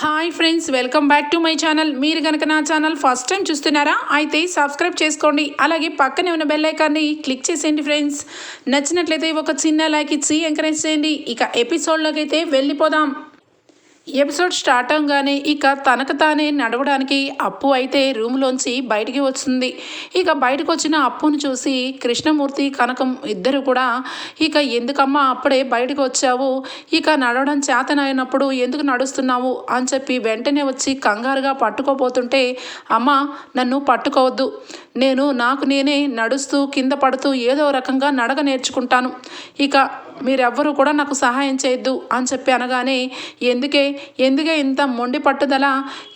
Hi friends welcome back to my channel మీరు కనుక నా ఛానల్ ఫస్ట్ టైం చూస్తున్నారా అయితే సబ్స్క్రైబ్ చేసుకోండి. అలాగే పక్కనే ఉన్న బెల్ ఐకాన్ని క్లిక్ చేసేయండి ఫ్రెండ్స్ నచ్చినట్లయితే ఒక చిన్న లైక్ ఇచ్చి ఎంకరేజ్ చేయండి. ఇక ఎపిసోడ్లోకి అయితే వెళ్ళిపోదాం. ఎపిసోడ్ స్టార్ట్ అవగానే ఇక తనకు తానే నడవడానికి అప్పు అయితే రూమ్లోంచి బయటికి వస్తుంది. ఇక బయటకు వచ్చిన అప్పును చూసి కృష్ణమూర్తి కనకం ఇద్దరు కూడా ఇక ఎందుకమ్మా అప్పుడే బయటకు వచ్చావు? ఇక నడవడం చేతనైనప్పుడు ఎందుకు నడుస్తున్నావు? అని చెప్పి వెంటనే వచ్చి కంగారుగా పట్టుకోపోతుంటే అమ్మ నన్ను పట్టుకోవద్దు. నేను నాకు నేనే నడుస్తూ కింద పడుతూ ఏదో రకంగా నడక నేర్చుకుంటాను. ఇక మీరెవ్వరూ కూడా నాకు సహాయం చేయొద్దు అని చెప్పి అనగానే ఎందుకే? ఎందుకే ఇంత మొండి పట్టుదల?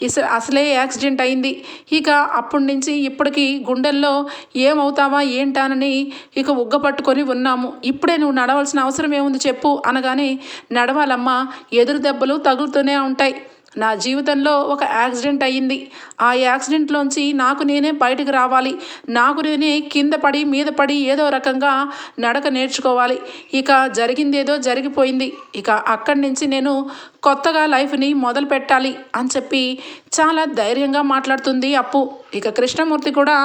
ఇస అసలే యాక్సిడెంట్ అయింది. ఇక అప్పటి నుంచి ఇప్పటికీ గుండెల్లో ఏమవుతావా ఏంటానని ఇక ఉగ్గ పట్టుకొని ఉన్నాము. ఇప్పుడే నువ్వు నడవలసిన అవసరం ఏముంది చెప్పు. అనగానే నడవాలమ్మా. ఎదురు దెబ్బలు తగులుతూనే ఉంటాయి. నా జీవితంలో ఒక యాక్సిడెంట్ అయ్యింది. ఆ యాక్సిడెంట్లోంచి నాకు నేనే బయటకు రావాలి. నాకు నేనే కింద పడి మీద పడి ఏదో రకంగా నడక నేర్చుకోవాలి. ఇక జరిగిందేదో జరిగిపోయింది. ఇక అక్కడి నుంచి నేను కొత్తగా లైఫ్ని మొదలు పెట్టాలి అని చెప్పి చాలా ధైర్యంగా మాట్లాడుతుంది అప్పు. ఇక కృష్ణమూర్తి కూడా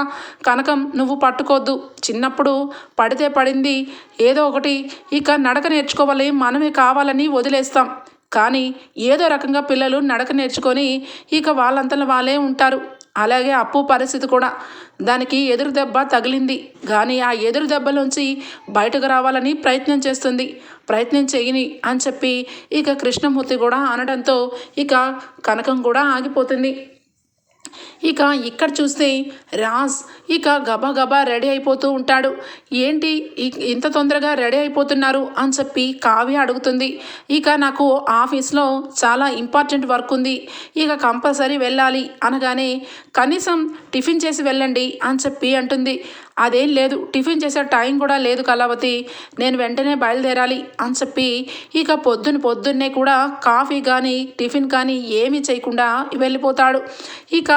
కనకం నువ్వు పట్టుకోవద్దు చిన్నప్పుడు పడితే పడింది ఏదో ఒకటి. ఇక నడక నేర్చుకోవాలి. మనమే కావాలని వదిలేస్తాం. కానీ ఏదో రకంగా పిల్లలు నడక నేర్చుకొని ఇక వాళ్ళంతలో వాళ్ళే ఉంటారు. అలాగే అప్పు పరిస్థితి కూడా దానికి ఎదురు దెబ్బ తగిలింది. కానీ ఆ ఎదురు దెబ్బలోంచి బయటకు రావాలని ప్రయత్నం చేస్తుంది. ప్రయత్నం చేయని అని చెప్పి ఇక కృష్ణమూర్తి కూడా అనడంతో ఇక కనకం కూడా ఆగిపోతుంది. ఇక ఇక్కడ చూస్తే రాజ్ ఇక గబా రెడీ అయిపోతూ ఉంటాడు. ఏంటి ఇంత తొందరగా రెడీ అయిపోతున్నారు అని చెప్పి కావ్య అడుగుతుంది. ఇక నాకు ఆఫీస్లో చాలా ఇంపార్టెంట్ వర్క్ ఉంది. ఇక కంపల్సరీ వెళ్ళాలి అనగానే కనీసం టిఫిన్ చేసి వెళ్ళండి అని చెప్పి అంటుంది. అదేం లేదు. టిఫిన్ చేసే టైం కూడా లేదు కళావతి. నేను వెంటనే బయలుదేరాలి అని చెప్పి ఇక పొద్దున పొద్దున్నే కూడా కాఫీ కానీ టిఫిన్ కానీ ఏమీ చేయకుండా వెళ్ళిపోతాడు. ఇక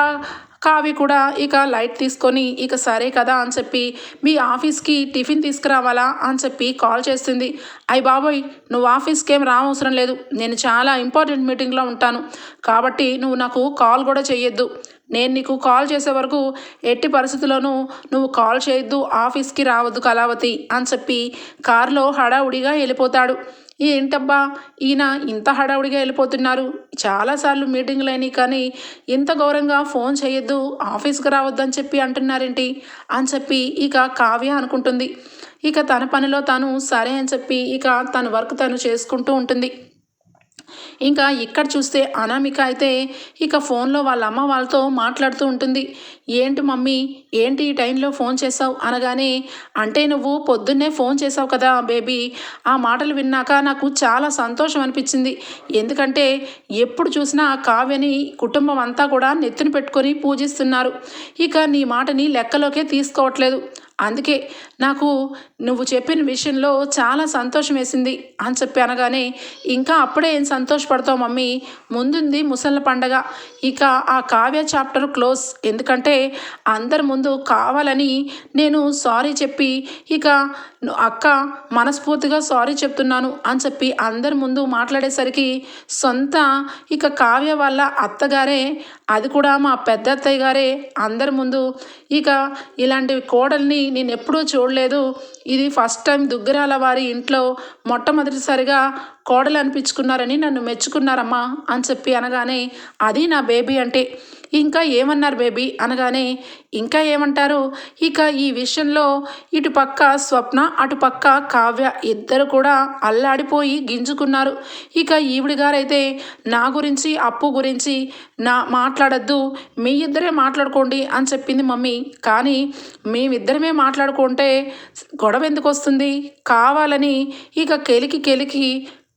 కావి కూడా ఇక లైట్ తీసుకొని ఇక సరే కదా అని చెప్పి మీ ఆఫీస్కి టిఫిన్ తీసుకురావాలా అని చెప్పి కాల్ చేస్తుంది. అయ్యి బాబోయ్ నువ్వు ఆఫీస్కి ఏం రావసరం లేదు. నేను చాలా ఇంపార్టెంట్ మీటింగ్లో ఉంటాను. కాబట్టి నువ్వు నాకు కాల్ కూడా చేయొద్దు నేను నీకు కాల్ చేసే వరకు ఎట్టి పరిస్థితుల్లోనూ నువ్వు కాల్ చేయొద్దు ఆఫీస్కి రావద్దు కళావతి అని చెప్పి కారులో హడావుడిగా వెళ్ళిపోతాడు. ఏంటబ్బా? ఈయన ఇంత హడావుడిగా వెళ్ళిపోతున్నారు. చాలాసార్లు మీటింగ్లు అయినాయి కానీ ఇంత గౌరవంగా ఫోన్ చేయొద్దు ఆఫీస్కి రావద్దు అని చెప్పి అంటున్నారేంటి? అని చెప్పి ఇక కావ్య అనుకుంటుంది. ఇక తన పనిలో తాను సరే అని చెప్పి ఇక తన వర్క్ తను చేసుకుంటూ ఉంటుంది. ఇంకా ఇక్కడ చూస్తే అనామిక అయితే ఇక ఫోన్లో వాళ్ళ అమ్మ వాళ్ళతో మాట్లాడుతూ ఉంటుంది. ఏంటి మమ్మీ ఏంటి ఈ టైంలో ఫోన్ చేసావు అనగానే అంటే నువ్వు పొద్దున్నే ఫోన్ చేసావు కదా బేబీ. ఆ మాటలు విన్నాక నాకు చాలా సంతోషం అనిపించింది. ఎందుకంటే ఎప్పుడు చూసినా కావ్యని కుటుంబం అంతా కూడా నెత్తిన పెట్టుకొని పూజిస్తున్నారు. ఇక నీ మాటని లెక్కలోకే తీసుకోవట్లేదు. అందుకే నాకు నువ్వు చెప్పిన విషయంలో చాలా సంతోషం వేసింది అని చెప్పి అనగానే ఇంకా అప్పుడే ఏం సంతోషపడతావు మమ్మీ? ముందుంది ముసళ్ళ పండగ. ఇక ఆ కావ్య చాప్టర్ క్లోజ్. ఎందుకంటే అందరి ముందు కావాలని నేను సారీ చెప్పి ఇక అక్క మనస్ఫూర్తిగా సారీ చెప్తున్నాను అని చెప్పి అందరి ముందు మాట్లాడేసరికి సొంత ఇక కావ్య వాళ్ళ అత్తగారే అది కూడా మా పెద్ద అత్తయ్య గారే అందరి ముందు ఇక ఇలాంటి కోడల్ని నేను ఎప్పుడూ చూడలేదు. ఇది ఫస్ట్ టైం దుగ్గరాల వారి ఇంట్లో మొట్టమొదటిసారిగా కోడలు అనిపించుకున్నారని నన్ను మెచ్చుకున్నారమ్మా అని చెప్పి అనగానే అది నా బేబీ అంటే ఇంకా ఏమన్నారు బేబీ? అనగానే ఇంకా ఏమంటారు? ఇక ఈ విషయంలో ఇటు పక్క స్వప్న అటు పక్క కావ్య ఇద్దరు కూడా అల్లాడిపోయి గింజుకున్నారు. ఇక ఈవిడి గారైతే నా గురించి అప్పు గురించి నా మాట్లాడద్దు మీ ఇద్దరే మాట్లాడుకోండి అని చెప్పింది మమ్మీ. కానీ మేమిద్దరమే మాట్లాడుకుంటే గొడవ ఎందుకు వస్తుంది కావాలని ఇక కెలికి కెలికి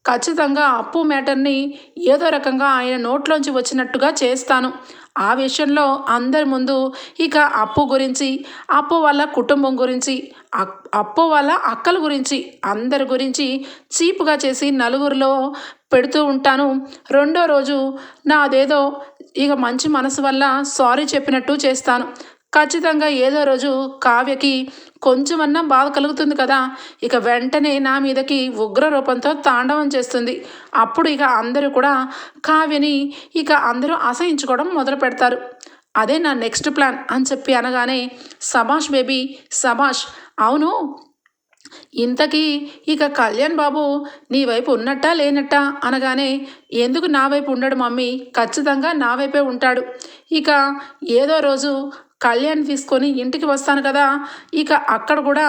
ఖచ్చితంగా అప్పు మ్యాటర్ని ఏదో రకంగా ఆయన నోట్లోంచి వచ్చినట్టుగా చేస్తాను. ఆ విషయంలో అందరి ముందు ఇక అప్పు గురించి అప్పు వాళ్ళ కుటుంబం గురించి అక్- అప్పు వాళ్ళ అక్కల గురించి అందరి గురించి చీపుగా చేసి నలుగురిలో పెడుతూ ఉంటాను. రెండో రోజు నాదేదో ఇక మంచి మనసు వల్ల సారీ చెప్పినట్టు చేస్తాను. ఖచ్చితంగా ఏదో రోజు కావ్యకి కొంచెమన్నా బాధ కలుగుతుంది కదా ఇక వెంటనే నా మీదకి ఉగ్ర రూపంతో తాండవం చేస్తుంది. అప్పుడు ఇక అందరూ కూడా కావ్యని ఇక అందరూ అసహించుకోవడం మొదలు పెడతారు. అదే నా నెక్స్ట్ ప్లాన్ అని చెప్పి అనగానే సభాష్ బేబీ సభాష్ అవును ఇంతకీ ఇక కళ్యాణ్ బాబు నీ వైపు ఉన్నట్టా లేనట్టా అనగానే ఎందుకు నా వైపు ఉండడు మమ్మీ? ఖచ్చితంగా నా వైపే ఉంటాడు. ఇక ఏదో రోజు కళ్యాణ్ తీసుకొని ఇంటికి వస్తాను కదా ఇక అక్కడ కూడా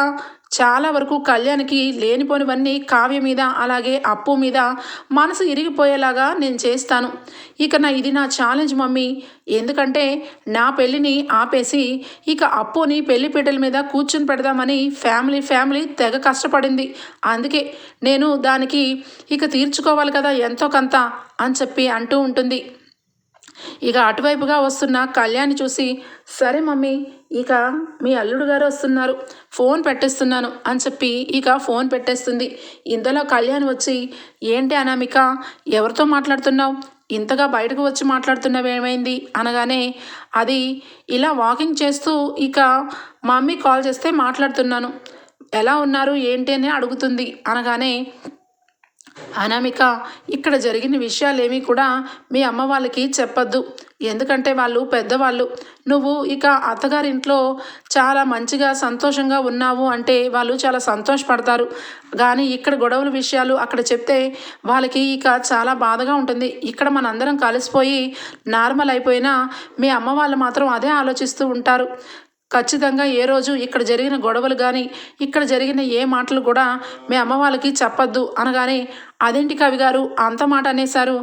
చాలా వరకు కళ్యాణ్కి లేనిపోనివన్నీ కావ్య మీద అలాగే అప్పు మీద మనసు ఇరిగిపోయేలాగా నేను చేస్తాను. ఇక నా ఇది నా ఛాలెంజ్ మమ్మీ. ఎందుకంటే నా పెళ్ళిని ఆపేసి ఇక అప్పుని పెళ్ళి పీటల మీద కూర్చుని పెడదామని ఫ్యామిలీ ఫ్యామిలీ తెగ కష్టపడింది. అందుకే నేను దానికి ఇక తీర్చుకోవాలి కదా ఎంతో కొంత అని చెప్పి అంటూ ఉంటుంది. ఇక అటువైపుగా వస్తున్న కళ్యాణ్ చూసి సరే మమ్మీ ఇక మీ అల్లుడు గారు వస్తున్నారు. ఫోన్ పెట్టేస్తున్నాను అని చెప్పి ఇక ఫోన్ పెట్టేస్తుంది. ఇంతలో కళ్యాణ్ వచ్చి ఏంటి అనామిక ఎవరితో మాట్లాడుతున్నావు? ఇంతగా బయటకు వచ్చి మాట్లాడుతున్నావు ఏమైంది అనగానే అది ఇలా వాకింగ్ చేస్తూ ఇక మమ్మీ కాల్ చేస్తే మాట్లాడుతున్నాను. ఎలా ఉన్నారు ఏంటి అని అడుగుతుంది. అనగానే అనామిక ఇక్కడ జరిగిన విషయాలేమీ కూడా మీ అమ్మ వాళ్ళకి చెప్పద్దు. ఎందుకంటే వాళ్ళు పెద్దవాళ్ళు. నువ్వు ఇక అత్తగారింట్లో చాలా మంచిగా సంతోషంగా ఉన్నావు అంటే వాళ్ళు చాలా సంతోషపడతారు. కానీ ఇక్కడ గొడవల విషయాలు అక్కడ చెప్తే వాళ్ళకి ఇక చాలా బాధగా ఉంటుంది. ఇక్కడ మనందరం కలిసిపోయి నార్మల్ అయిపోయినా మీ అమ్మ వాళ్ళు మాత్రం అదే ఆలోచిస్తూ ఉంటారు. ఖచ్చితంగా ఏ రోజు ఇక్కడ జరిగిన గొడవలు కానీ ఇక్కడ జరిగిన ఏ మాటలు కూడా మీ అమ్మ వాళ్ళకి చెప్పద్దు అనగానే అదేంటి కవి గారు? అంత మాట అనేశారు.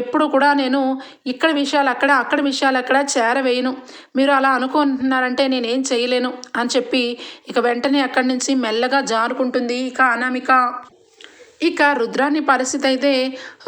ఎప్పుడు కూడా నేను ఇక్కడ విషయాలు అక్కడ అక్కడ విషయాలు అక్కడ చేరవేయను. మీరు అలా అనుకుంటున్నారంటే నేనేం చేయలేను అని చెప్పి ఇక వెంటనే అక్కడి నుంచి మెల్లగా జారుకుంటుంది ఇక అనామిక. ఇక రుద్రాని పరిస్థితి అయితే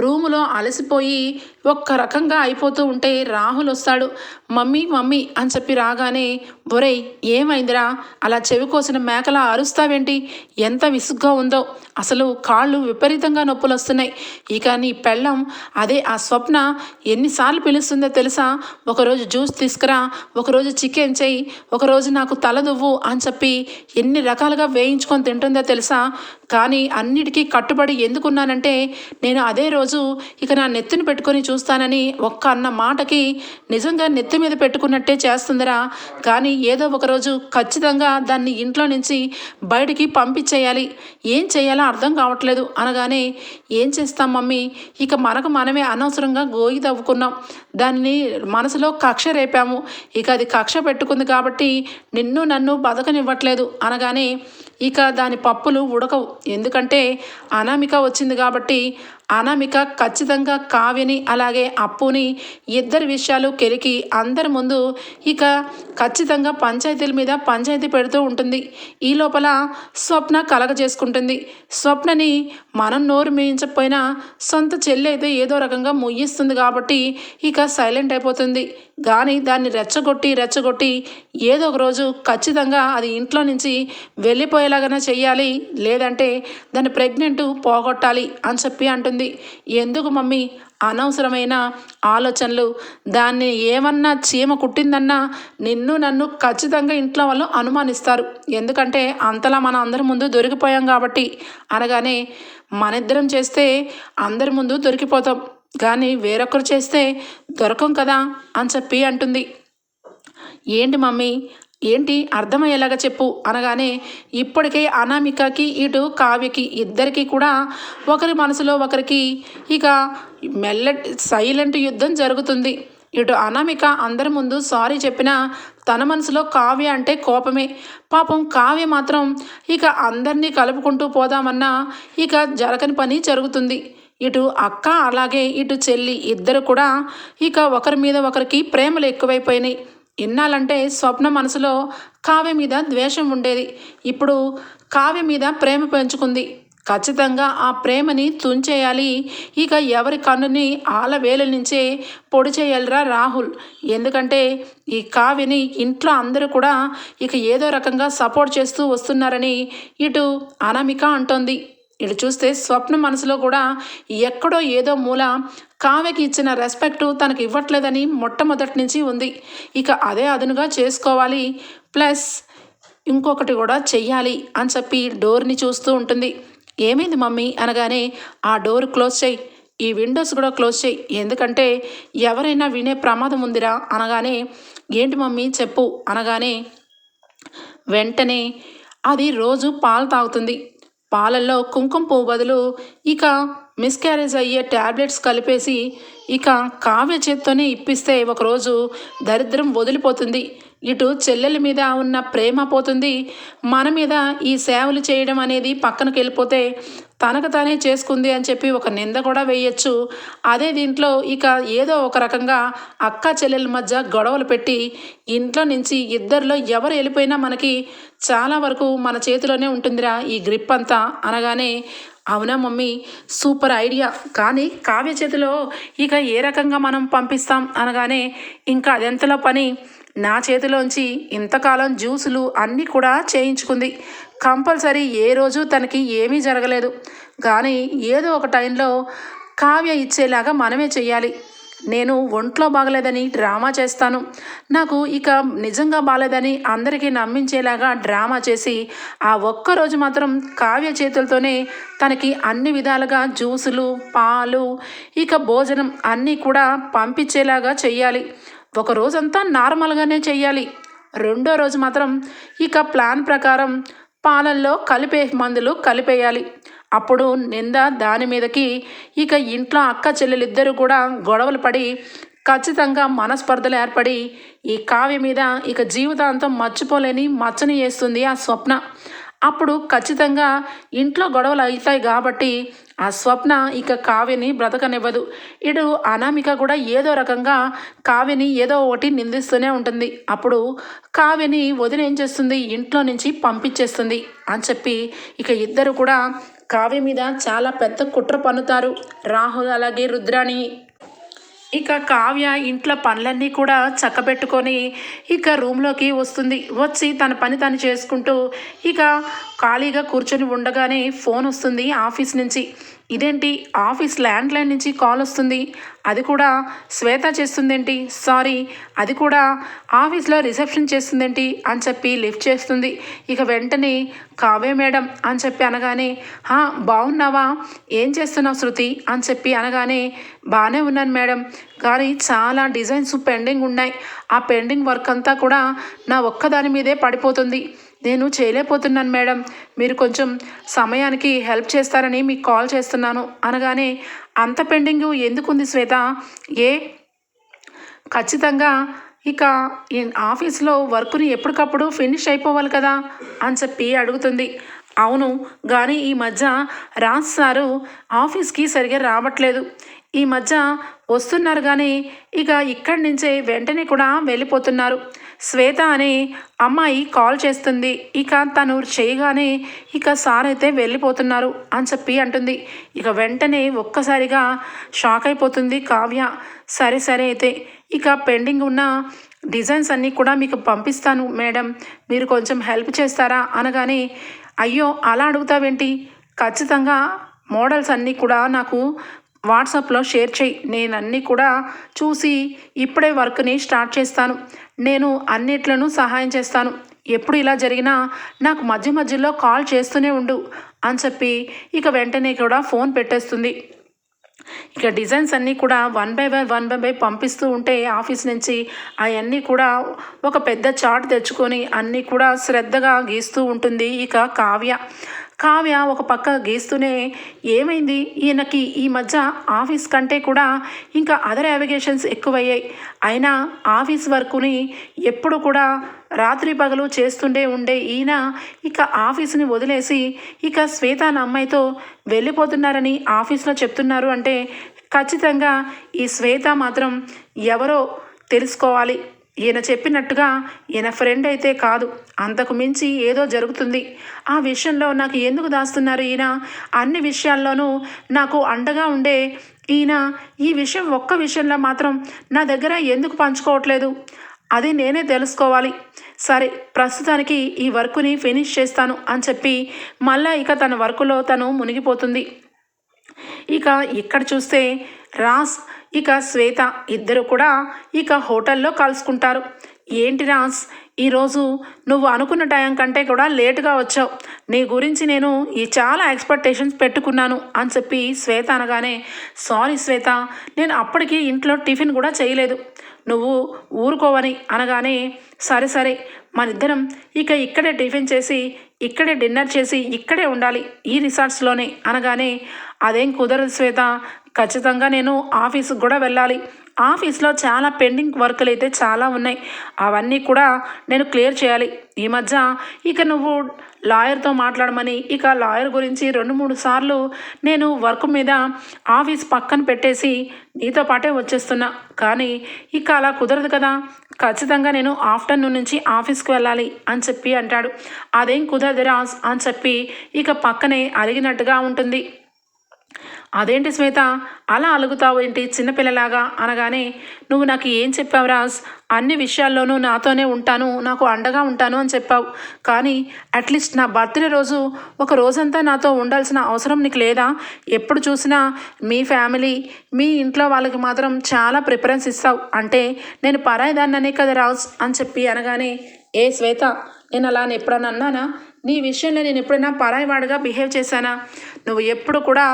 రూములో అలసిపోయి ఒక్క రకంగా అయిపోతూ ఉంటే రాహుల్ వస్తాడు. మమ్మీ మమ్మీ అని చెప్పి రాగానే ఒరేయ్ ఏమైందిరా? అలా చెవి కోసిన మేకలా అరుస్తావేంటి? ఎంత విసుగ్గా ఉందో. అసలు కాళ్ళు విపరీతంగా నొప్పులు వస్తున్నాయి. ఇక నీ పెళ్ళం అదే ఆ స్వప్న ఎన్నిసార్లు పిలుస్తుందో తెలుసా? ఒకరోజు జ్యూస్ తీసుకురా ఒకరోజు చికెన్ చెయ్యి ఒకరోజు నాకు తల దువ్వు అని చెప్పి ఎన్ని రకాలుగా వేయించుకొని తింటుందో తెలుసా? కానీ అన్నిటికీ కట్టుబడి ఎందుకున్నానంటే నేను అదే రోజు ఇక నా నెత్తిని పెట్టుకొని చూస్తానని ఒక్క అన్న మాటకి నిజంగా నెత్తి మీద పెట్టుకున్నట్టే చేస్తుందిరా. కానీ ఏదో ఒకరోజు ఖచ్చితంగా దాన్ని ఇంట్లో నుంచి బయటికి పంపించేయాలి. ఏం చేయాలో అర్థం కావట్లేదు. అనగానే ఏం చేస్తాం మమ్మీ? ఇక మనకు మనమే అనవసరంగా గోయి తవ్వుకున్నాం. దాన్ని మనసులో కక్ష రేపాము. ఇక అది కక్ష పెట్టుకుంది కాబట్టి నిన్ను నన్ను బతకనివ్వట్లేదు. అనగానే ఇక దాని పప్పులు ఉడకవు. ఎందుకంటే అనామిక వచ్చింది కాబట్టి అనామిక ఖచ్చితంగా కావ్యని అలాగే అప్పుని ఇద్దరి విషయాలు కెలికి అందరి ముందు ఇక ఖచ్చితంగా పంచాయతీల మీద పంచాయతీ పెడుతూ ఉంటుంది. ఈ లోపల స్వప్న కలగ చేసుకుంటుంది. స్వప్నని మనం నోరు మేయించకపోయినా సొంత చెల్లి అయితే ఏదో రకంగా ముయ్యిస్తుంది కాబట్టి ఇక సైలెంట్ అయిపోతుంది. కానీ దాన్ని రెచ్చగొట్టి రెచ్చగొట్టి ఏదో ఒక రోజు ఖచ్చితంగా అది ఇంట్లో నుంచి వెళ్ళిపోయేలాగానే చెయ్యాలి. లేదంటే దాన్ని ప్రెగ్నెంట్ పోగొట్టాలి అని చెప్పి అంటుంది. ఎందుకు మమ్మీ? అనవసరమైన ఆలోచనలు. దాన్ని ఏమన్నా చీమ కుట్టిందన్నా నిన్ను నన్ను ఖచ్చితంగా ఇంట్లో వాళ్ళు అనుమానిస్తారు. ఎందుకంటే అంతలా మన అందరి ముందు దొరికిపోయాం కాబట్టి. అనగానే మనిద్దరం చేస్తే అందరి ముందు దొరికిపోతాం. కానీ వేరొకరు చేస్తే దొరకం కదా అని చెప్పి అంటుంది. ఏంటి మమ్మీ? ఏంటి? అర్థమయ్యేలాగా చెప్పు అనగానే ఇప్పటికే అనామికకి ఇటు కావ్యకి ఇద్దరికి కూడా ఒకరి మనసులో ఒకరికి ఇక మెల్ల సైలెంట్ యుద్ధం జరుగుతుంది. ఇటు అనామిక అందరి ముందు సారీ చెప్పినా తన మనసులో కావ్య అంటే కోపమే. పాపం కావ్య మాత్రం ఇక అందరినీ కలుపుకుంటూ పోదామన్నా ఇక జరగని పని జరుగుతుంది. ఇటు అక్క అలాగే ఇటు చెల్లి ఇద్దరు కూడా ఇక ఒకరి మీద ఒకరికి ప్రేమలు ఎక్కువైపోయినాయి. ఇన్నాళ్ళంటే స్వప్న మనసులో కావ్య మీద ద్వేషం ఉండేది. ఇప్పుడు కావ్య మీద ప్రేమ పెంచుకుంది. ఖచ్చితంగా ఆ ప్రేమని తుంచేయాలి. ఇక ఎవరి కన్నుని ఆల వేల నుంచే పొడి చేయాలిరా రాహుల్. ఎందుకంటే ఈ కావ్యని ఇంట్లో అందరూ కూడా ఇక ఏదో రకంగా సపోర్ట్ చేస్తూ వస్తున్నారని ఇటు అనామిక అంటోంది. ఇటు చూస్తే స్వప్న మనసులో కూడా ఎక్కడో ఏదో మూల కావ్యకి ఇచ్చిన రెస్పెక్ట్ తనకి ఇవ్వట్లేదని మొట్టమొదటి నుంచి ఉంది. ఇక అదే అదునుగా చేసుకోవాలి. ప్లస్ ఇంకొకటి కూడా చెయ్యాలి అని చెప్పి డోర్ని చూస్తూ ఉంటుంది. ఏమైంది మమ్మీ? అనగానే ఆ డోర్ క్లోజ్ చేయి. ఈ విండోస్ కూడా క్లోజ్ చేయి. ఎందుకంటే ఎవరైనా వినే ప్రమాదం ఉందిరా? అనగానే ఏంటి మమ్మీ? చెప్పు. అనగానే వెంటనే అది రోజు పాలు తాగుతుంది. పాలల్లో కుంకుమ పువ్వు బదులు ఇక మిస్క్యారేజ్ అయ్యే ట్యాబ్లెట్స్ కలిపేసి ఇక కావ్య చేత్తోనే ఇప్పిస్తే ఒకరోజు దరిద్రం వదిలిపోతుంది. ఇటు చెల్లెల మీద ఉన్న ప్రేమ పోతుంది. మన మీద ఈ సేవలు చేయడం అనేది పక్కనకి వెళ్ళిపోతే తనకు తానే చేసుకుంది అని చెప్పి ఒక నింద కూడా వేయచ్చు. అదే దీంట్లో ఇక ఏదో ఒక రకంగా అక్క చెల్లెల మధ్య గొడవలు పెట్టి ఇంట్లో నుంచి ఇద్దరిలో ఎవరు వెళ్ళిపోయినా మనకి చాలా వరకు మన చేతిలోనే ఉంటుందిరా ఈ గ్రిప్ అంతా అనగానే అవునా మమ్మీ సూపర్ ఐడియా. కానీ కావ్య చేతిలో ఇక ఏ రకంగా మనం పంపిస్తాం అనగానే ఇంకా అదెంతలో పని? నా చేతిలోంచి ఇంతకాలం జ్యూసులు అన్నీ కూడా చేయించుకుంది. కంపల్సరీ ఏ రోజు తనకి ఏమీ జరగలేదు. కానీ ఏదో ఒక టైంలో కావ్య ఇచ్చేలాగా మనమే చేయాలి నేను ఒంట్లో బాగలేదని డ్రామా చేస్తాను. నాకు ఇక నిజంగా బాగలేదని అందరికీ నమ్మించేలాగా డ్రామా చేసి ఆ ఒక్కరోజు మాత్రం కావ్య చేతులతోనే తనకి అన్ని విధాలుగా జ్యూసులు పాలు ఇక భోజనం అన్నీ కూడా పంపించేలాగా చెయ్యాలి. ఒక రోజంతా నార్మల్గానే చెయ్యాలి. రెండో రోజు మాత్రం ఇక ప్లాన్ ప్రకారం పాలల్లో కలిపే మందులు కలిపేయాలి. అప్పుడు నింద దాని మీదకి ఇక ఇంట్లో అక్క చెల్లెలిద్దరూ కూడా గొడవలు పడి ఖచ్చితంగా మనస్పర్ధలు ఏర్పడి ఈ కావ్య మీద ఇక జీవితాంతం మర్చిపోలేని మచ్చని వేస్తుంది ఆ స్వప్న. అప్పుడు ఖచ్చితంగా ఇంట్లో గొడవలు అవుతాయి కాబట్టి ఆ స్వప్న ఇక కావ్యని బ్రతకనివ్వదు. ఇటు అనామిక కూడా ఏదో రకంగా కావ్యని ఏదో ఒకటి నిందిస్తూనే ఉంటుంది. అప్పుడు కావ్యని వదిన ఏం చేస్తుంది? ఇంట్లో నుంచి పంపించేస్తుంది అని చెప్పి ఇక ఇద్దరు కూడా కావ్య మీద చాలా పెద్ద కుట్ర పన్నుతారు. రాహుల్ అలాగే రుద్రాణి ఇక కావ్య ఇంట్లో పనులన్నీ కూడా చక్కబెట్టుకొని ఇక రూమ్లోకి వస్తుంది. వచ్చి తన పని తను చేసుకుంటూ ఇక ఖాళీగా కూర్చొని ఉండగానే ఫోన్ వస్తుంది ఆఫీస్ నుంచి. ఇదేంటి? ఆఫీస్ ల్యాండ్లైన్ నుంచి కాల్ వస్తుంది. అది కూడా శ్వేత చేస్తుందేంటి? సారీ అది కూడా ఆఫీస్లో రిసెప్షన్ చేస్తుందేంటి? అని చెప్పి లిఫ్ట్ చేస్తుంది. ఇక వెంటనే కావే మేడం అని చెప్పి అనగానే హా బాగున్నావా ఏం చేస్తున్నావు శృతి? అని చెప్పి అనగానే బాగానే ఉన్నాను మేడం. కానీ చాలా డిజైన్స్ పెండింగ్ ఉన్నాయి. ఆ పెండింగ్ వర్క్ అంతా కూడా నా ఒక్కదాని మీదే పడిపోతుంది. నేను చేయలేకపోతున్నాను మేడం. మీరు కొంచెం సమయానికి హెల్ప్ చేస్తారని మీకు కాల్ చేస్తున్నాను. అనగానే అంత పెండింగ్ ఎందుకుంది శ్వేత? ఏ? ఖచ్చితంగా ఇక ఆఫీస్లో వర్క్ని ఎప్పటికప్పుడు ఫినిష్ అయిపోవాలి కదా అని చెప్పి అడుగుతుంది. అవును కానీ ఈ మధ్య రాజ్ సారు ఆఫీస్కి సరిగా రావట్లేదు. ఈ మధ్య వస్తున్నారు కానీ ఇక ఇక్కడి నుంచే వెంటనే కూడా వెళ్ళిపోతున్నారు. శ్వేత అనే అమ్మాయి కాల్ చేస్తుంది. ఇక తను చేయగానే ఇక సార్ అయితే వెళ్ళిపోతున్నారు అని చెప్పి అంటుంది. ఇక వెంటనే ఒక్కసారిగా షాక్ అయిపోతుంది కావ్య. సరే సరే అయితే ఇక పెండింగ్ ఉన్న డిజైన్స్ అన్నీ కూడా మీకు పంపిస్తాను మేడం. మీరు కొంచెం హెల్ప్ చేస్తారా? అనగానే అయ్యో అలా అడుగుతావేంటి? ఖచ్చితంగా మోడల్స్ అన్నీ కూడా నాకు వాట్సాప్లో షేర్ చేయి. నేను అన్నీ కూడా చూసి ఇప్పుడే వర్క్ని స్టార్ట్ చేస్తాను. నేను అన్నిట్లను సహాయం చేస్తాను. ఎప్పుడు ఇలా జరిగినా నాకు మధ్య మధ్యలో కాల్ చేస్తూనే ఉండు అని చెప్పి ఇక వెంటనే కూడా ఫోన్ పెట్టేస్తుంది. ఇక డిజైన్స్ అన్నీ కూడా one by one one by by పంపిస్తూ ఉంటే ఆఫీస్ నుంచి అవన్నీ కూడా ఒక పెద్ద చార్ట్ తెచ్చుకొని అన్నీ కూడా శ్రద్ధగా గీస్తూ ఉంటుంది ఇక కావ్య. కావ్య ఒక పక్క గీస్తూనే ఏమైంది? ఈయనకి ఈ మధ్య ఆఫీస్ కంటే కూడా ఇంకా అదర్ అవిగేషన్స్ ఎక్కువయ్యాయి. అయినా ఆఫీస్ వర్కుని ఎప్పుడు కూడా రాత్రి పగలు చేస్తుండే ఉండే ఈయన ఇక ఆఫీస్ని వదిలేసి ఇక శ్వేత అమ్మాయితో వెళ్ళిపోతున్నారని ఆఫీస్లో చెప్తున్నారు అంటే ఖచ్చితంగా ఈ శ్వేత మాత్రం ఎవరో తెలుసుకోవాలి. ఈయన చెప్పినట్టుగా ఈయన ఫ్రెండ్ అయితే కాదు. అంతకు మించి ఏదో జరుగుతుంది. ఆ విషయంలో నాకు ఎందుకు దాస్తున్నారు ఈయన? అన్ని విషయాల్లోనూ నాకు అండగా ఉండే ఈయన ఈ విషయం ఒక్క విషయంలో మాత్రం నా దగ్గర ఎందుకు పంచుకోవట్లేదు? అది నేనే తెలుసుకోవాలి. సరే ప్రస్తుతానికి ఈ వర్క్ని ఫినిష్ చేస్తాను అని చెప్పి మళ్ళా ఇక తన వర్కులో తను మునిగిపోతుంది. ఇక ఇక్కడ చూస్తే రాస్ ఇక శ్వేత ఇద్దరు కూడా ఇక హోటల్లో కలుసుకుంటారు ఏంటి రాస్ ఈరోజు నువ్వు అనుకున్న టైం కంటే కూడా లేటుగా వచ్చావు. నీ గురించి నేను ఈ చాలా ఎక్స్పెక్టేషన్స్ పెట్టుకున్నాను అని చెప్పి శ్వేత అనగానే సారీ శ్వేత నేను అప్పటికి ఇంట్లో టిఫిన్ కూడా చేయలేదు. నువ్వు ఊరుకోవని అనగానే సరే సరే మనిద్దరం ఇక ఇక్కడే టిఫిన్ చేసి ఇక్కడే డిన్నర్ చేసి ఇక్కడే ఉండాలి ఈ రిసార్ట్స్లోనే అనగానే అదేం కుదరదు శ్వేత ఖచ్చితంగా నేను ఆఫీస్కి కూడా వెళ్ళాలి. ఆఫీస్లో చాలా పెండింగ్ వర్కులు అయితే చాలా ఉన్నాయి. అవన్నీ కూడా నేను క్లియర్ చేయాలి. ఈ మధ్య ఇక నువ్వు లాయర్తో మాట్లాడమని ఇక లాయర్ గురించి రెండు మూడు సార్లు నేను వర్క్ మీద ఆఫీస్ పక్కన పెట్టేసి నీతో పాటే వచ్చేస్తున్నా. కానీ ఇక అలా కుదరదు కదా. ఖచ్చితంగా నేను ఆఫ్టర్నూన్ నుంచి ఆఫీస్కి వెళ్ళాలి అని చెప్పి అంటాడు. అదేం కుదరదు రాజ్ అని చెప్పి ఇక పక్కనే అడిగినట్టుగా ఉంటుంది. అదేంటి శ్వేత అలా అలుగుతావు ఏంటి చిన్నపిల్లలాగా? అనగానే నువ్వు నాకు ఏం చెప్పావు రాజ్? అన్ని విషయాల్లోనూ నాతోనే ఉంటాను నాకు అండగా ఉంటాను అని చెప్పావు. కానీ అట్లీస్ట్ నా బర్త్డే రోజు ఒక రోజంతా నాతో ఉండాల్సిన అవసరం నీకు లేదా? ఎప్పుడు చూసినా మీ ఫ్యామిలీ మీ ఇంట్లో వాళ్ళకి మాత్రం చాలా ప్రిఫరెన్స్ ఇస్తావు. అంటే నేను పరాయిదాన్ననే కదా రాజ్ అని చెప్పి అనగానే ఏ శ్వేత నేను అలా అని ఎప్పుడన్నా అన్నానా? నీ విషయంలో నేను ఎప్పుడైనా పరాయివాడుగా బిహేవ్ చేశానా? నువ్వు ఎప్పుడు కూడా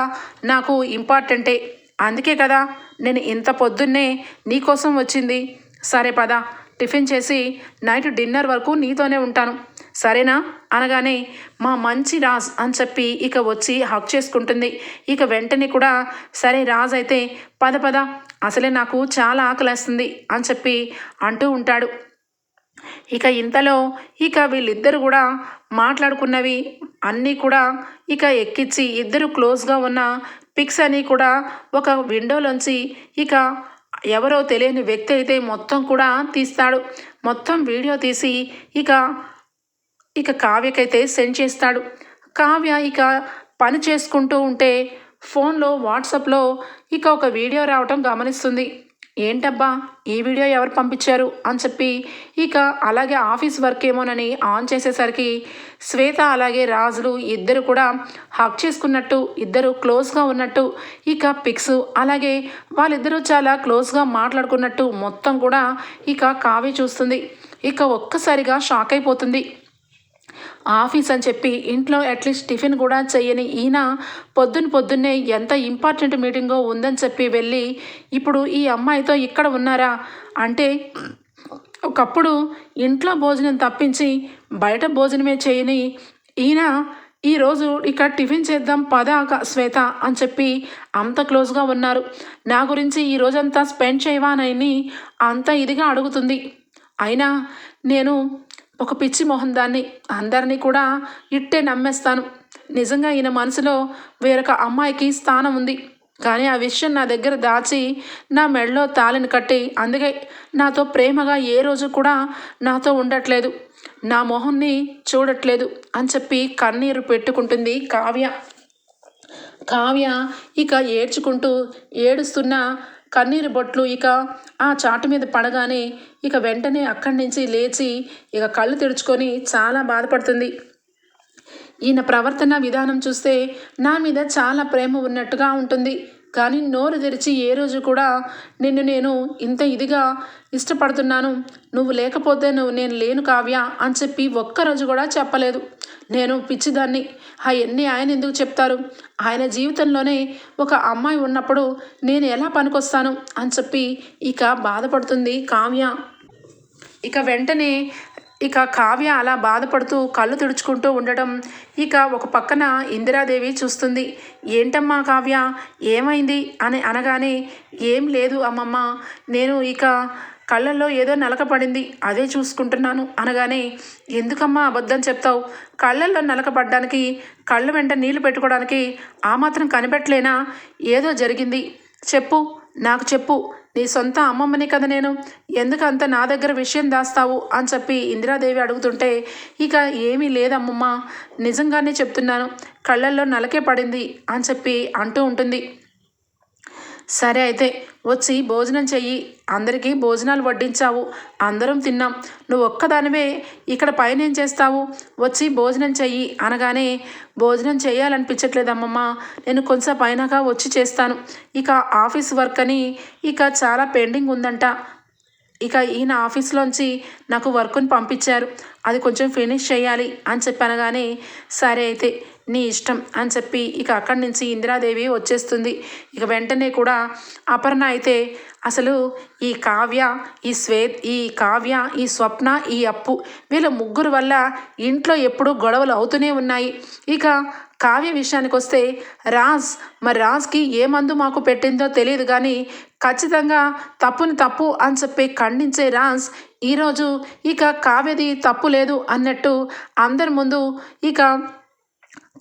నాకు ఇంపార్టెంటే. అందుకే కదా నేను ఇంత పొద్దున్నే నీకోసం వచ్చింది. సరే పద టిఫిన్ చేసి నైట్ డిన్నర్ వరకు నీతోనే ఉంటాను. సరేనా? అనగానే మా మంచి రాజ్ అని చెప్పి ఇక వచ్చి హక్ చేసుకుంటుంది. ఇక వెంటనే కూడా సరే రాజ్ అయితే పద పద అసలే నాకు చాలా ఆకలేస్తుంది అని చెప్పి అంటూ ఉంటాడు. ఇక ఇంతలో ఇక వీళ్ళిద్దరు కూడా మాట్లాడుకున్నవి అన్నీ కూడా ఇక ఎక్కించి ఇద్దరు క్లోజ్గా ఉన్న పిక్స్ అని కూడా ఒక విండోలోంచి ఇక ఎవరో తెలియని వ్యక్తి అయితే మొత్తం కూడా తీస్తాడు. మొత్తం వీడియో తీసి ఇక ఇక కావ్యకైతే సెండ్ చేస్తాడు. కావ్య ఇక పని చేసుకుంటూ ఉంటే ఫోన్లో వాట్సాప్లో ఇక ఒక వీడియో రావటం గమనిస్తుంది. ఏంటబ్బా ఈ వీడియో ఎవరు పంపించారు? అని చెప్పి ఇక అలాగే ఆఫీస్ వర్క్ ఏమోనని ఆన్ చేసేసరికి శ్వేత అలాగే రాజులు ఇద్దరు కూడా హక్ చేసుకున్నట్టు ఇద్దరు క్లోజ్గా ఉన్నట్టు ఇక పిక్స్ అలాగే వాళ్ళిద్దరూ చాలా క్లోజ్గా మాట్లాడుకున్నట్టు మొత్తం కూడా ఇక కావ్య చూస్తుంది. ఇక ఒక్కసారిగా షాక్ అయిపోతుంది. ఆఫీస్ అని చెప్పి ఇంట్లో అట్లీస్ట్ టిఫిన్ కూడా చేయని ఈయన పొద్దున్న పొద్దున్నే ఎంత ఇంపార్టెంట్ మీటింగో ఉందని చెప్పి వెళ్ళి ఇప్పుడు ఈ అమ్మాయితో ఇక్కడ ఉన్నారా? అంటే ఒకప్పుడు ఇంట్లో భోజనం తప్పించి బయట భోజనమే చేయని ఈయన ఈరోజు ఇక్కడ టిఫిన్ చేద్దాం పద శ్వేత అని చెప్పి అంత క్లోజ్గా ఉన్నారు. నా గురించి ఈ రోజంతా స్పెండ్ చేయవా అని అంత ఇదిగా అడుగుతుంది. అయినా నేను ఒక పిచ్చి మొహం దాన్ని అందరినీ కూడా ఇట్టే నమ్మేస్తాను. నిజంగా ఈయన మనసులో వేరొక అమ్మాయికి స్థానం ఉంది. కానీ ఆ విషయం నా దగ్గర దాచి నా మెడలో తాళిని కట్టి అందుకే నాతో ప్రేమగా ఏ రోజు కూడా నాతో ఉండట్లేదు. నా మొహంని చూడట్లేదు అని చెప్పి కన్నీరు పెట్టుకుంటుంది కావ్య. కావ్య ఇక ఏడ్చుకుంటూ ఏడుస్తున్న కన్నీరు బొట్లు ఇక ఆ చాటు మీద పడగానే ఇక వెంటనే అక్కడి నుంచి లేచి ఇక కళ్ళు తెరుచుకొని చాలా బాధపడుతుంది. ఈయన ప్రవర్తన విధానం చూస్తే నా మీద చాలా ప్రేమ ఉన్నట్టుగా ఉంటుంది. కానీ నోరు తెరిచి ఏ రోజు కూడా నిన్ను నేను ఇంత ఇదిగా ఇష్టపడుతున్నాను. నువ్వు లేకపోతే నువ్వు నేను లేను కావ్య అని చెప్పి ఒక్కరోజు కూడా చెప్పలేదు. నేను పిచ్చిదాన్ని. అవన్నీ ఆయన ఎందుకు చెప్తారు? ఆయన జీవితంలోనే ఒక అమ్మాయి ఉన్నప్పుడు నేను ఎలా పనికొస్తాను? అని చెప్పి ఇక బాధపడుతుంది కావ్య. ఇక వెంటనే ఇక కావ్య అలా బాధపడుతూ కళ్ళు తుడుచుకుంటూ ఉండటం ఇక ఒక పక్కన ఇందిరాదేవి చూస్తుంది. ఏంటమ్మా కావ్య? ఏమైంది? అని అనగానే ఏం లేదు అమ్మమ్మ. నేను ఇక కళ్ళల్లో ఏదో నలక పడింది. అదే చూసుకుంటున్నాను అనగానే ఎందుకమ్మా అబద్ధం చెప్తావు? కళ్ళల్లో నలక పడ్డానికి కళ్ళ వెంట నీళ్ళు పెట్టుకోవడానికి ఆ మాత్రం కనిపెట్టలేనా? ఏదో జరిగింది. చెప్పు నాకు చెప్పు. నీ సొంత అమ్మమ్మని కదా నేను. ఎందుకంత నా దగ్గర విషయం దాస్తావు? అని చెప్పి ఇందిరాదేవి అడుగుతుంటే ఇక ఏమీ లేదమ్మమ్మ. నిజంగానే చెప్తున్నాను. కళ్ళల్లో నలకే పడింది అని చెప్పి అంటూ ఉంటుంది. సరే అయితే వచ్చి భోజనం చెయ్యి. అందరికీ భోజనాలు వడ్డించావు. అందరం తిన్నాం. నువ్వు ఒక్కదానివే ఇక్కడ పైన ఏం చేస్తావు? వచ్చి భోజనం చెయ్యి. అనగానే భోజనం చేయాలనిపించట్లేదమ్మమ్మ నేను కొంచెం పైనగా వచ్చి చేస్తాను. ఇక ఆఫీస్ వర్క్ అని ఇక చాలా పెండింగ్ ఉందంట. ఇక ఈయన ఆఫీస్లోంచి నాకు వర్క్ని పంపించారు. అది కొంచెం ఫినిష్ చేయాలి అని చెప్పనగానే సరే అయితే నీ ఇష్టం అని చెప్పి ఇక అక్కడి నుంచి ఇందిరాదేవి వచ్చేస్తుంది. ఇక వెంటనే కూడా అపర్ణ అయితే అసలు ఈ కావ్య ఈ శ్వేత్ ఈ కావ్య ఈ స్వప్న ఈ అప్పు వీళ్ళ ముగ్గురు వల్ల ఇంట్లో ఎప్పుడూ గొడవలు అవుతూనే ఉన్నాయి. ఇక కావ్య విషయానికి వస్తే రాజ్ మరి రాజ్కి ఏ మందు మాకు పెట్టిందో తెలియదు కానీ ఖచ్చితంగా తప్పుని తప్పు అని చెప్పి ఖండించే రాజ్ ఈరోజు ఇక కావ్యది తప్పు లేదు అన్నట్టు అందరి ముందు ఇక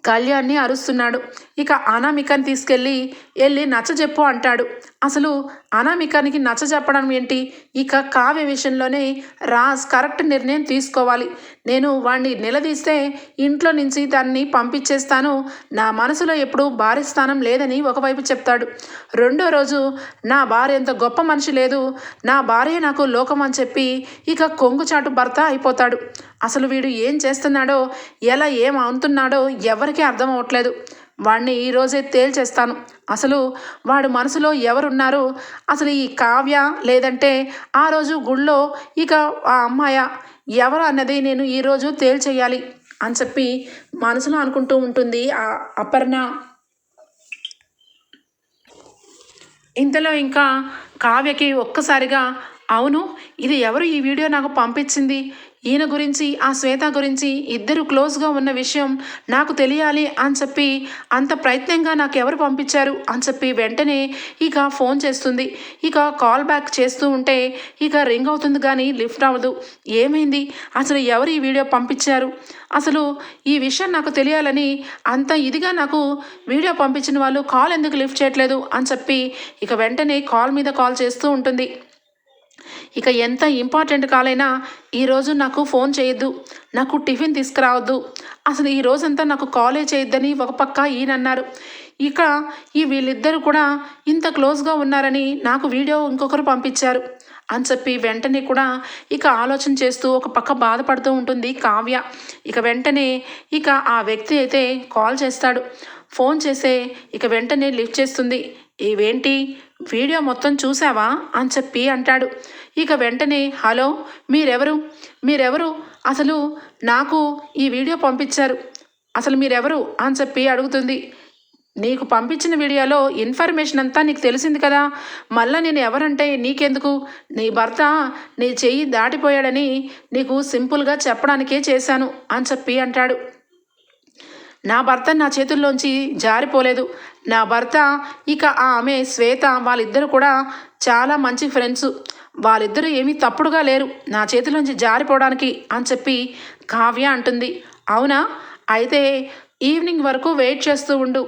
కళ్యాణ్ని అరుస్తున్నాడు. ఇక అనామికని తీసుకెళ్ళి వెళ్ళి నచ్చజెప్పు అంటాడు. అసలు అనామికానికి నచ్చ చెప్పడం ఏంటి? ఇక కావ్య విషయంలోనే రాజ్ కరెక్ట్ నిర్ణయం తీసుకోవాలి. నేను వాణ్ణి నిలదీస్తే ఇంట్లో నుంచి దాన్ని పంపించేస్తాను. నా మనసులో ఎప్పుడు భార్య స్థానం లేదని ఒకవైపు చెప్తాడు. రెండో రోజు నా భార్య ఎంత గొప్ప మనిషి లేదు. నా భార్య నాకు లోకం అని చెప్పి ఇక కొంగుచాటు భర్త అయిపోతాడు. అసలు వీడు ఏం చేస్తున్నాడో ఎలా ఏం అవుతున్నాడో ఎవరికీ అర్థం అవ్వట్లేదు. వాణ్ణి ఈరోజే తేల్చేస్తాను. అసలు వాడు మనసులో ఎవరున్నారు అసలు ఈ కావ్య లేదంటే ఆ రోజు గుళ్ళో ఇక ఆ అమ్మాయ ఎవరు అన్నది నేను ఈరోజు తేల్చేయాలి అని చెప్పి మనసులో అనుకుంటూ ఉంటుంది ఆ అపర్ణ. ఇంతలో ఇంకా కావ్యకి ఒక్కసారిగా అవును ఇది ఎవరు ఈ వీడియో నాకు పంపించింది? ఈయన గురించి ఆ శ్వేత గురించి ఇద్దరు క్లోజ్గా ఉన్న విషయం నాకు తెలియాలి అని చెప్పి అంత ప్రయత్నంగా నాకు ఎవరు పంపించారు అని చెప్పి వెంటనే ఇక ఫోన్ చేస్తుంది. ఇక కాల్ బ్యాక్ చేస్తూ ఉంటే ఇక రింగ్ అవుతుంది కానీ లిఫ్ట్ అవ్వదు ఏమైంది? అసలు ఎవరు ఈ వీడియో పంపించారు? అసలు ఈ విషయం నాకు తెలియాలని అంత ఇదిగా నాకు వీడియో పంపించిన వాళ్ళు కాల్ ఎందుకు లిఫ్ట్ చేయట్లేదు అని చెప్పి ఇక వెంటనే కాల్ మీద కాల్ చేస్తూ ఉంటుంది. ఇక ఎంత ఇంపార్టెంట్ కాలైనా ఈరోజు నాకు ఫోన్ చేయొద్దు నాకు టిఫిన్ తీసుకురావద్దు. అసలు ఈ రోజంతా నాకు కాలే చేయొద్దని ఒక పక్క ఈయన అన్నారు. ఇక ఈ వీళ్ళిద్దరూ కూడా ఇంత క్లోజ్గా ఉన్నారని నాకు వీడియో ఇంకొకరు పంపించారు. అని చెప్పి వెంటనే కూడా ఇక ఆలోచన చేస్తూ ఒక పక్క బాధపడుతూ ఉంటుంది కావ్య. ఇక వెంటనే ఇక ఆ వ్యక్తి అయితే కాల్ చేస్తాడు. ఫోన్ చేసే ఇక వెంటనే లిఫ్ట్ చేస్తుంది. ఇవేంటి? వీడియో మొత్తం చూసావా అని చెప్పి అంటాడు. ఇక వెంటనే హలో మీరెవరు? మీరెవరు? అసలు నాకు ఈ వీడియో పంపించారు. అసలు మీరెవరు? అని చెప్పి అడుగుతుంది. నీకు పంపించిన వీడియోలో ఇన్ఫర్మేషన్ అంతా నీకు తెలిసింది కదా. మళ్ళీ నేను ఎవరంటే నీకెందుకు? నీ భర్త నీ చెయ్యి దాటిపోయాడని నీకు సింపుల్గా చెప్పడానికే చేశాను అని చెప్పి అంటాడు. నా భర్త నా చేతుల్లోంచి జారిపోలేదు. నా భర్త ఇక ఆమె శ్వేత వాళ్ళిద్దరు కూడా చాలా మంచి ఫ్రెండ్స్. వాళ్ళిద్దరూ ఏమీ తప్పుడుగా లేరు. నా చేతిలోంచి జారిపోవడానికి అని చెప్పి కావ్య అంటుంది. అవునా? అయితే ఈవినింగ్ వరకు వెయిట్ చేస్తూ ఉండు.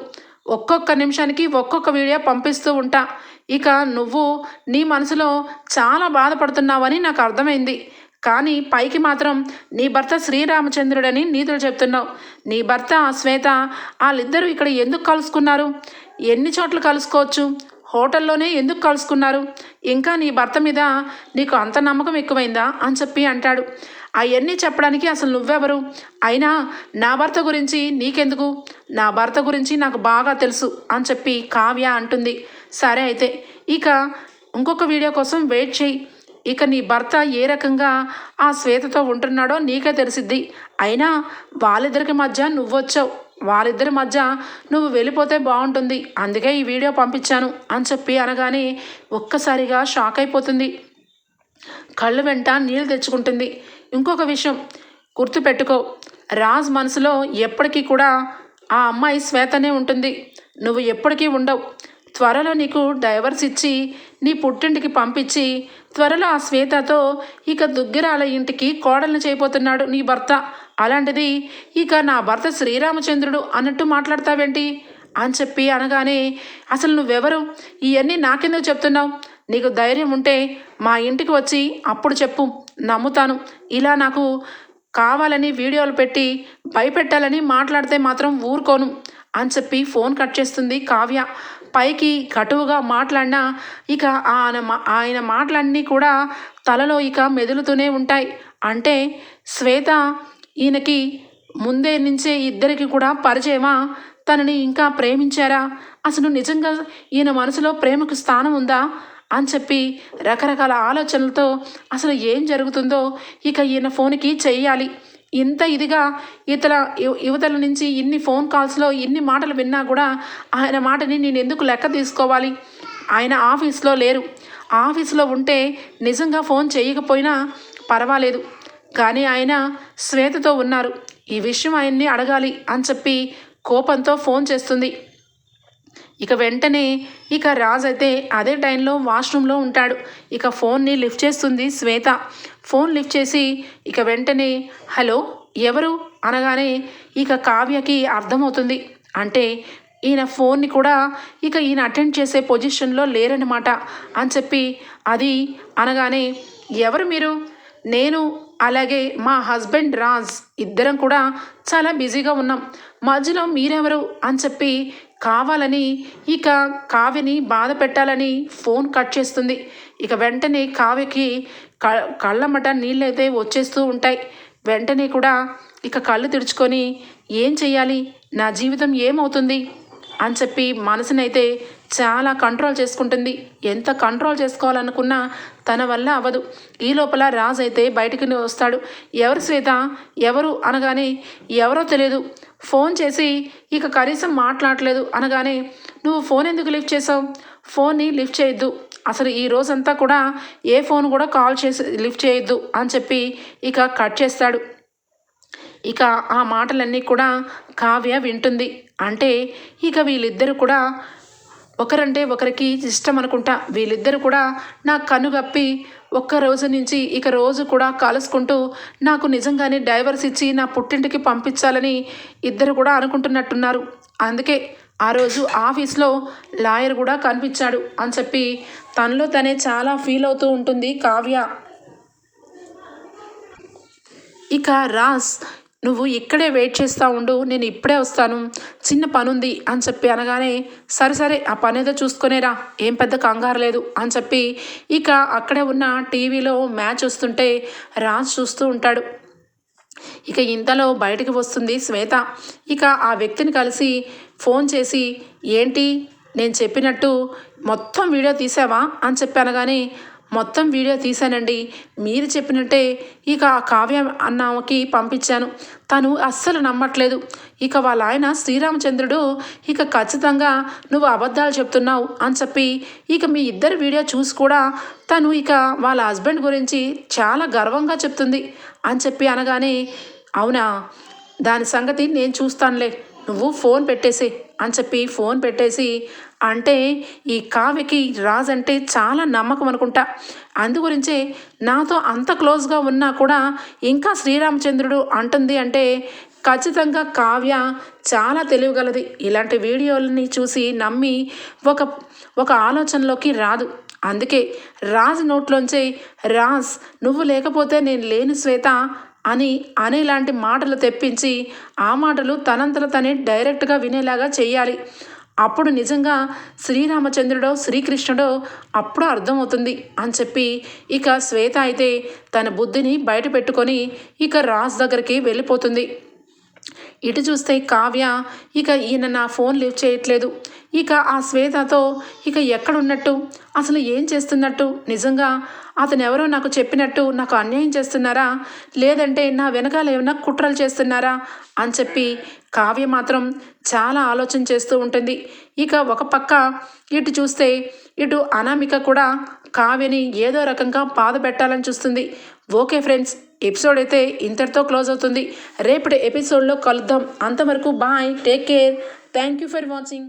ఒక్కొక్క నిమిషానికి ఒక్కొక్క వీడియో పంపిస్తూ ఉంటా. ఇక నువ్వు నీ మనసులో చాలా బాధపడుతున్నావని నాకు అర్థమైంది. కానీ పైకి మాత్రం నీ భర్త శ్రీరామచంద్రుడని నీతులు చెప్తున్నావు. నీ భర్త శ్వేత వాళ్ళిద్దరూ ఇక్కడ ఎందుకు కలుసుకున్నారు? ఎన్ని చోట్ల కలుసుకోవచ్చు? హోటల్లోనే ఎందుకు కలుసుకున్నారు? ఇంకా నీ భర్త మీద నీకు అంత నమ్మకం ఎక్కువైందా అని చెప్పి అంటాడు. అవన్నీ చెప్పడానికి అసలు నువ్వెవరు? అయినా నా భర్త గురించి నీకెందుకు? నా భర్త గురించి నాకు బాగా తెలుసు అని చెప్పి కావ్య అంటుంది. సరే అయితే ఇక ఇంకొక వీడియో కోసం వెయిట్ చేయి. ఇక నీ భర్త ఏ రకంగా ఆ శ్వేతతో ఉంటున్నాడో నీకే తెలిసిద్ది. అయినా వాళ్ళిద్దరికి మధ్య నువ్వొచ్చావు. వాళ్ళిద్దరి మధ్య నువ్వు వెళ్ళిపోతే బాగుంటుంది. అందుకే ఈ వీడియో పంపించాను అని చెప్పి అనగానే ఒక్కసారిగా షాక్ అయిపోతుంది. కళ్ళు వెంట నీళ్ళు తెచ్చుకుంటుంది. ఇంకొక విషయం గుర్తుపెట్టుకో. రాజ్ మనసులో ఎప్పటికీ కూడా ఆ అమ్మాయి శ్వేతనే ఉంటుంది. నువ్వు ఎప్పటికీ ఉండవు. త్వరలో నీకు డైవర్స్ ఇచ్చి నీ పుట్టింటికి పంపించి త్వరలో ఆ శ్వేతతో ఇక దుగ్గిరాల ఇంటికి కోడల్ని చేయబోతున్నాడు నీ భర్త. అలాంటిది ఇక నా భర్త శ్రీరామచంద్రుడు అన్నట్టు మాట్లాడతావేంటి? అని చెప్పి అనగానే అసలు నువ్వెవరు? ఇవన్నీ నాకెందుకు చెప్తున్నావు? నీకు ధైర్యం ఉంటే మా ఇంటికి వచ్చి అప్పుడు చెప్పు నమ్ముతాను. ఇలా నాకు కావాలని వీడియోలు పెట్టి భయపెట్టాలని మాట్లాడితే మాత్రం ఊరుకోను. అని చెప్పి ఫోన్ కట్ చేస్తుంది. కావ్య పైకి కటువుగా మాట్లాడినా ఇక ఆయన మా- ఆయన మాటలన్నీ కూడా తలలో ఇక మెదులుతూనే ఉంటాయి. అంటే శ్వేత ఈయనకి ముందే నుంచే ఇద్దరికి కూడా పరిచయమా? తనని ఇంకా ప్రేమించారా? అసలు నిజంగా ఈయన మనసులో ప్రేమకు స్థానం ఉందా? అని చెప్పి రకరకాల ఆలోచనలతో అసలు ఏం జరుగుతుందో ఇక ఈయన ఫోన్కి చెయ్యాలి. ఇంత ఇదిగా ఇతర యువ- యువతల నుంచి ఇన్ని ఫోన్ కాల్స్లో ఇన్ని మాటలు విన్నా కూడా ఆయన మాటని నేను ఎందుకు లెక్క తీసుకోవాలి? ఆయన ఆఫీస్లో లేరు. ఆఫీస్లో ఉంటే నిజంగా ఫోన్ చేయకపోయినా పర్వాలేదు. కానీ ఆయన శ్వేతతో ఉన్నారు. ఈ విషయం ఆయన్ని అడగాలి అని చెప్పి కోపంతో ఫోన్ చేస్తుంది. ఇక వెంటనే ఇక రాజ్ అయితే అదే టైంలో వాష్రూమ్లో ఉంటాడు. ఇక ఫోన్ని లిఫ్ట్ చేస్తుంది శ్వేత. ఫోన్ లిఫ్ట్ చేసి ఇక వెంటనే హలో ఎవరు? అనగానే ఇక కావ్యకి అర్థమవుతుంది. అంటే ఈయన ఫోన్ని కూడా ఇక ఈయన అటెండ్ చేసే పొజిషన్లో లేరనమాట అని చెప్పి అది అనగానే ఎవరు మీరు? నేను అలాగే మా హస్బెండ్ రాజ్. ఇద్దరం కూడా చాలా బిజీగా ఉన్నాం. మధ్యలో మీరెవరు? అని చెప్పి కావాలని. ఇక కావ్యని బాధ పెట్టాలని ఫోన్ కట్ చేస్తుంది. ఇక వెంటనే కావ్యకి క కళ్ళమట నీళ్ళైతే వచ్చేస్తూ ఉంటాయి. వెంటనే కూడా ఇక కళ్ళు తెరుచుకొని ఏం చేయాలి నా జీవితం ఏమవుతుంది? అని చెప్పి మనసునైతే చాలా కంట్రోల్ చేసుకుంటుంది. ఎంత కంట్రోల్ చేసుకోవాలనుకున్నా తన వల్ల అవ్వదు. ఈ లోపల రాజ్ అయితే బయటికి వస్తాడు. ఎవరు శ్వేత? ఎవరు? అనగానే ఎవరో తెలియదు ఫోన్ చేసి ఇక కనీసం మాట్లాడలేదు. అనగానే నువ్వు ఫోన్ ఎందుకు లిఫ్ట్ చేసావు? ఫోన్ని లిఫ్ట్ చేయొద్దు. అసలు ఈ రోజంతా కూడా ఏ ఫోన్ కూడా కాల్ చేసి లిఫ్ట్ చేయొద్దు అని చెప్పి ఇక కట్ చేస్తాడు. ఇక ఆ మాటలన్నీ కూడా కావ్య వింటుంది. అంటే ఇక వీళ్ళిద్దరూ కూడా ఒకరంటే ఒకరికి ఇష్టం అనుకుంటా. వీళ్ళిద్దరు కూడా నా కనుగప్పి ఒక్క రోజు నుంచి ఇక రోజు కూడా కలుసుకుంటూ నాకు నిజంగానే డైవర్స్ ఇచ్చి నా పుట్టింటికి పంపించాలని ఇద్దరు కూడా అనుకుంటున్నట్టున్నారు. అందుకే ఆ రోజు ఆఫీస్లో లాయర్ కూడా కనిపించాడు అని చెప్పి తనలో తనే చాలా ఫీల్ అవుతూ ఉంటుంది కావ్య. ఇక రాస్ నువ్వు ఇక్కడే వెయిట్ చేస్తూ ఉండు నేను ఇప్పుడే వస్తాను. చిన్న పని ఉంది అని చెప్పి అనగానే సరే సరే ఆ పని ఏదో చూసుకునేరా ఏం పెద్ద కంగారు లేదు అని చెప్పి ఇక అక్కడే ఉన్న టీవీలో మ్యాచ్ వస్తుంటే రాజ్ చూస్తూ ఉంటాడు. ఇక ఇంతలో బయటికి వస్తుంది శ్వేత. ఇక ఆ వ్యక్తిని కలిసి ఫోన్ చేసి ఏంటి? నేను చెప్పినట్టు మొత్తం వీడియో తీసావా? అని చెప్పాను కానీ మొత్తం వీడియో తీశానండి. మీరు చెప్పినట్టే. ఇక ఆ కావ్య అన్నకి పంపించాను. తను అస్సలు నమ్మట్లేదు. ఇక వాళ్ళ ఆయన శ్రీరామచంద్రుడు ఇక ఖచ్చితంగా నువ్వు అబద్ధాలు చెప్తున్నావు అని చెప్పి ఇక మీ ఇద్దరు వీడియో చూసి కూడా తను ఇక వాళ్ళ హస్బెండ్ గురించి చాలా గర్వంగా చెప్తుంది అని చెప్పి అనగానే అవునా? దాని సంగతి నేను చూస్తానులే. నువ్వు ఫోన్ పెట్టేసి అని చెప్పి ఫోన్ పెట్టేసి అంటే ఈ కావ్యకి రాజ్ అంటే చాలా నమ్మకం అనుకుంటా. అందు గురించే నాతో అంత క్లోజ్గా ఉన్నా కూడా ఇంకా శ్రీరామచంద్రుడు అంటుంది అంటే ఖచ్చితంగా కావ్య చాలా తెలియగలది ఇలాంటి వీడియోలని చూసి నమ్మి ఒక ఒక ఆలోచనలోకి రాదు. అందుకే రాజ్ నోట్లోంచే రాజ్ నువ్వు లేకపోతే నేను లేను శ్వేత అని అనేలాంటి మాటలు తెప్పించి ఆ మాటలు తనంతట తనే డైరెక్ట్గా వినేలాగా చేయాలి అప్పుడు నిజంగా శ్రీరామచంద్రుడో శ్రీకృష్ణుడో అప్పుడు అర్థమవుతుంది అని చెప్పి ఇక శ్వేత అయితే తన బుద్ధిని బయట పెట్టుకొని ఇక రాజ్ దగ్గరికి వెళ్ళిపోతుంది. ఇటు చూస్తే కావ్య ఇక ఈయన నా ఫోన్ లిఫ్ట్ చేయట్లేదు. ఇక ఆ శ్వేతతో ఇక ఎక్కడున్నట్టు? అసలు ఏం చేస్తున్నట్టు? నిజంగా అతను ఎవరో నాకు చెప్పినట్టు నాకు అన్యాయం చేస్తున్నారా? లేదంటే నా వెనకాల ఏమైనా కుట్రలు చేస్తున్నారా? అని చెప్పి కావ్య మాత్రం చాలా ఆలోచన చేస్తూ ఉంటుంది. ఇక ఒక పక్క ఇటు చూస్తే ఇటు అనామిక కూడా కావ్యని ఏదో రకంగా బాధ పెట్టాలని చూస్తుంది. ఓకే ఫ్రెండ్స్ ఎపిసోడ్ అయితే ఇంతటితో క్లోజ్ అవుతుంది. రేపటి ఎపిసోడ్లో కలుద్దాం. అంతవరకు bye take care. Thank you for watching.